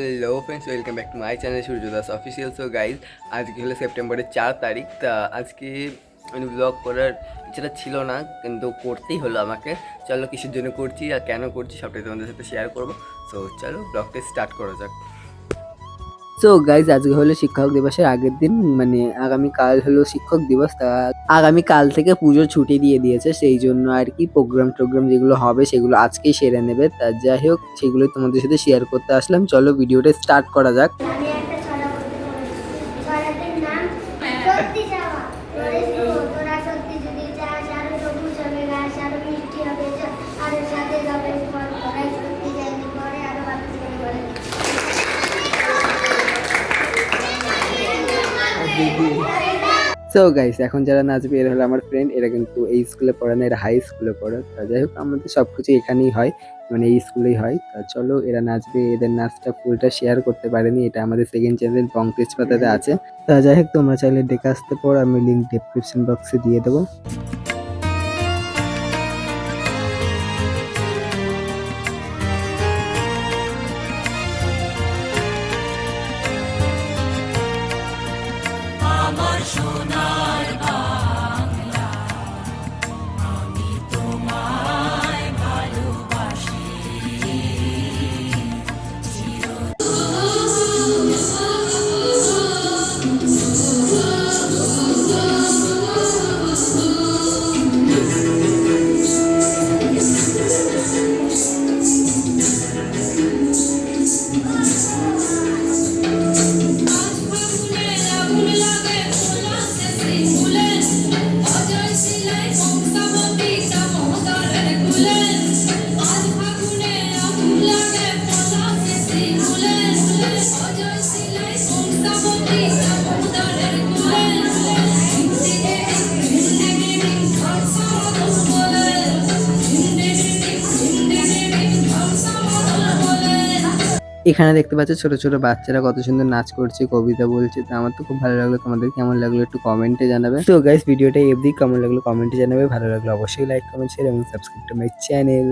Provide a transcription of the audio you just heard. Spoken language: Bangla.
Hello friends welcome back to my channel Surya Das official so guys আজকে হলো সেপ্টেম্বরের চার তারিখ, তা আজকে আমি ব্লগ করার ইচ্ছাটা ছিল না, কিন্তু করতেই হলো আমাকে। চলো, কিসের জন্য করছি আর কেন করছি, সবটাই তোমাদের সাথে শেয়ার করব। সো চলো ব্লগটা স্টার্ট করা যাক। সো গাইজ আজকে হলো শিক্ষক দিবসের আগের দিন মানে আগামী কাল হলো শিক্ষক দিবস, তা আগামী কাল থেকে পুজোর ছুটি দিয়ে দিয়েছে, সেই জন্য আর কি প্রোগ্রাম টোগ্রাম যেগুলো হবে সেগুলো আজকেই সেরে নেবে। তা যাই হোক সেগুলো তোমাদের সাথে শেয়ার করতে আসলাম। চলো ভিডিওটা স্টার্ট করা যাক। সো গাইস এখন যারা নাচবে, এরা হলো আমার ফ্রেন্ড এরা কিন্তু এই স্কুলে পড়ে না, এরা হাই স্কুলে পড়ে। তা যাই হোক, আমাদের সব কিছু এখানেই হয় মানে এই স্কুলেই হয়। তা চলো, এরা নাচবে, এদের নাচটা ফুলটা শেয়ার করতে পারেনি, এটা আমাদের সেকেন্ড চ্যানেল পঙ্কজ পাতাতে আছে। তা যাই হোক, তোমরা চাইলে ডেকে আসতে পর, আমি লিঙ্ক ডেসক্রিপশন বক্সে দিয়ে দেবো। এখানে দেখতে পাচ্ছ ছোট ছোট বাচ্চারা কত সুন্দর নাচ করছে, কবিতা বলছে। তো আমার তো খুব ভালো লাগল। তোমাদের কেমন লাগল একটু কমেন্টে জানাবে। তো গাইস ভিডিওটা এফদি কেমন লাগল কমেন্টে জানাবে। ভালো লাগল অবশ্যই লাইক কমেন্ট শেয়ার এবং সাবস্ক্রাইব টু মাই চ্যানেল